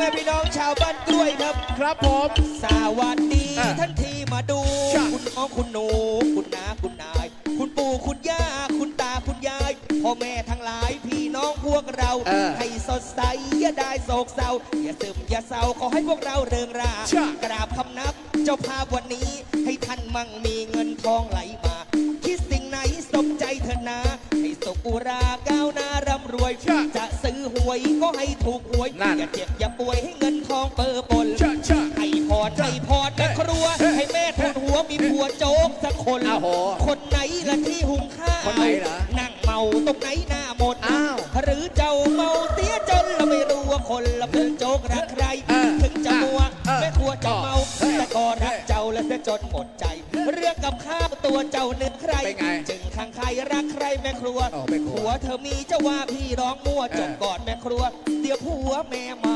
แม่พี่น้องชาวบ้านกล้วยครับ ครับผม สวัสดีอะท่านที่มาดู จ้ะ คุณน้องคุณหนู คุณน้าคุณนาย คุณปู่คุณย่า คุณตาคุณยายพ่อแม่ทั้งหลายพี่น้องพวกเรา เออให้สดใสอย่าได้โศกเศร้า อย่าซึมอย่าเศร้าขอให้พวกเราเริงรา จ้ะ กราบคำนับเจ้าภาพวันนี้ ให้ท่านมั่งมีเงินทองไหลมา คิดสิ่งไหนสมใจเถอะนะ ให้สุขอุราก้าวหน้าร่ำรวย จ้ะ จะ ซื้อหวยก็ให้ถูกหวยนั่น อย่าเจ็บอย่าป่วยให้เงินทองเปอปนชะชะ ให้พรให้พรแม่ครัว ให้แม่ทุนหัวมีผัวโจ๊กสักคนอ้าวโหคนไหนละที่หุงข้าวคนไหนเหรอนั่งเมาตรงไหนหน้าหมดอ้าวหรือเจ้าเมาเสียจนเราไม่รู้ว่าคนละเป็นโจ๊กรักใคร เอ นหมดใจ เรื่องกับข้าวตัวเจ้านึกใคร เป็นไงจึงข้างใครรักใครแม่ครัวอ๋อแม่ครัวผัวเธอมีเจ้าว่าพี่ร้องมั่วจบเออก่อนแม่ครัว เดี๋ยวผัวแม่มา